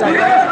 চাই।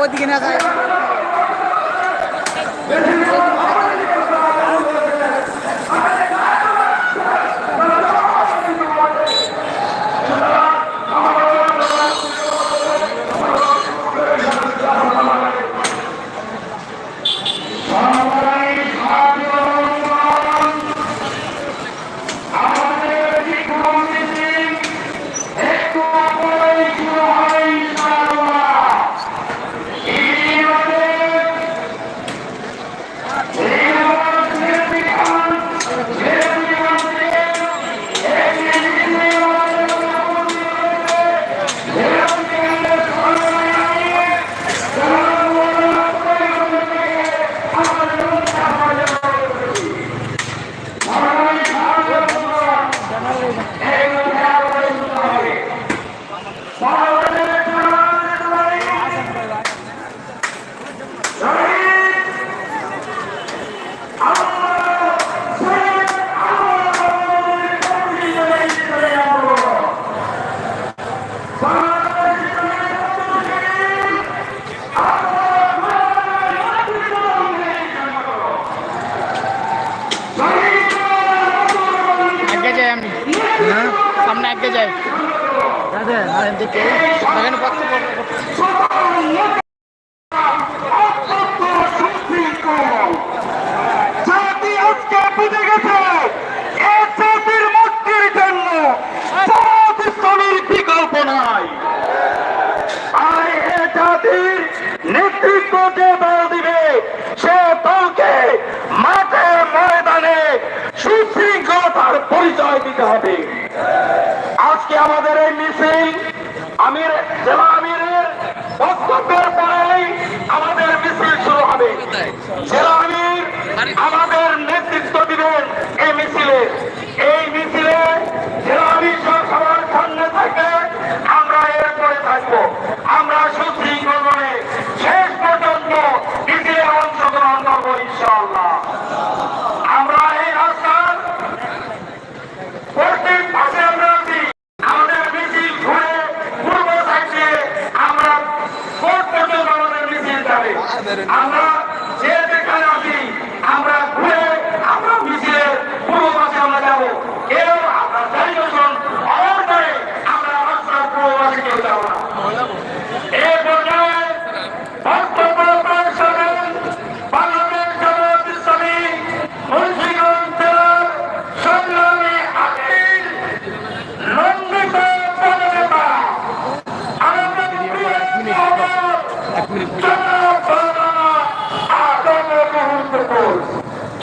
वो दिखना था। আমি সামনে আগে যাই দেখেন করতে হবে। আজকে আমাদের এই মিছিল আমির জেলা আমিরের বক্তব্যের পরেই আমাদের মিছিল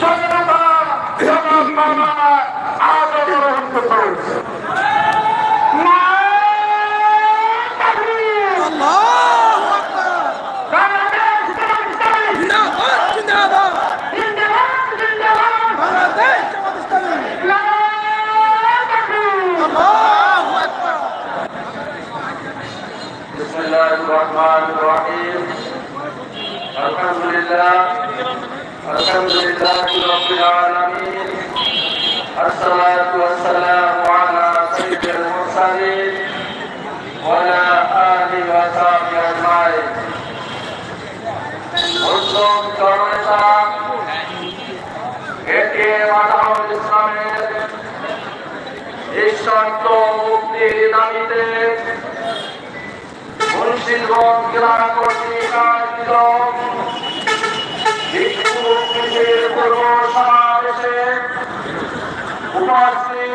জনতা জনতা আজ গ্রহণ করুন الحمد لله رب العالمين الصلاة والسلام على سيد المرسلين وعلى آله وصحبه أجمعين উদ্যোগ জননেতা এটি মাতাহুল ইসলামের ঈশ্বরত মুক্তির দাবিতে মুন্সিলগঞ্জ জেলা কর্তৃক আয়োজিত আজকের পূর্ব সমাবেশে উপস্থিত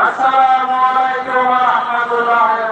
আসসালামু আলাইকুম রহমতুল্লাহ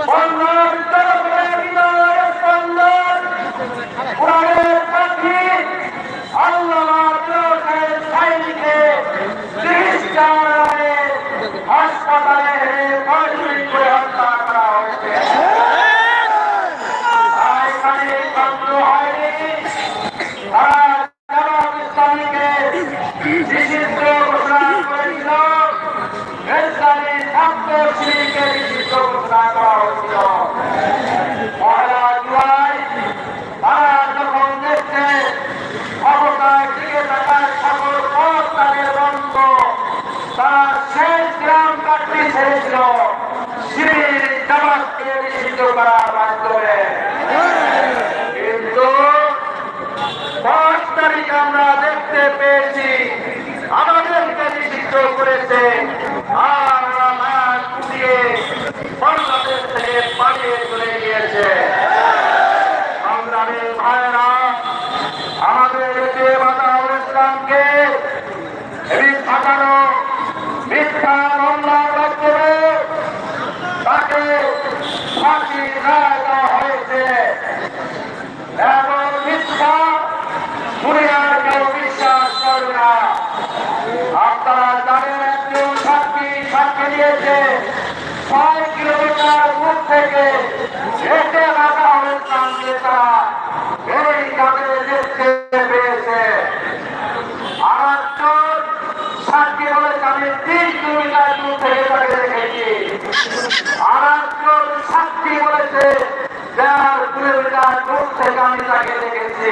বন্যার নিষিদ্ধ করেছে। আর ভাইরা আমাদের এতে বাতাউল ইসলামকে ফাটানো মিথ্যা তাকে ফাঁসি রায় দেওয়া হয়েছে এমন মিথ্যা দুনিয়ার কেউ বিশ্বাস করে না আপনারা জানেন একজন সাক্ষী সাক্ষী দিয়েছে ছয় কিলোমিটার দূর থেকে হেঁটে রাখা হয়ে কান্দে তারা বলেছে দেড় কিলোমিটার দেখেছি।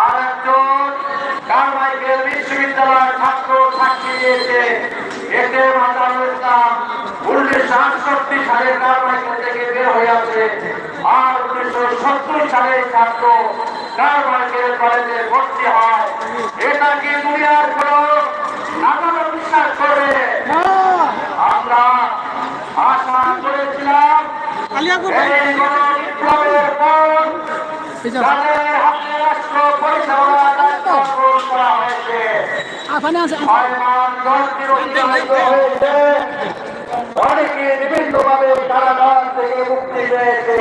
আর একজন কারমাইকেল বিশ্ববিদ্যালয়ের ছাত্র সাক্ষী দিয়েছে এতে মাতারুল ইসলাম। উনিশশো আটষট্টি সালে কারমাইকেল থেকে বের হয়ে আছে আর উনিশশো সত্তর সালে ছাত্র কারমাইকেল কলেজে ভর্তি হয়। এটা কি দুনিয়ার কোন নাগর বিশ্বাস করবে আমরা আশা করেছিলাম এই গণবিপ্লবের পর তাদের হাতে রাষ্ট্র পরিচালনার করা হয়েছে আফানে বিভিন্ন ভাবে কারাগার থেকে মুক্তি পেয়েছে।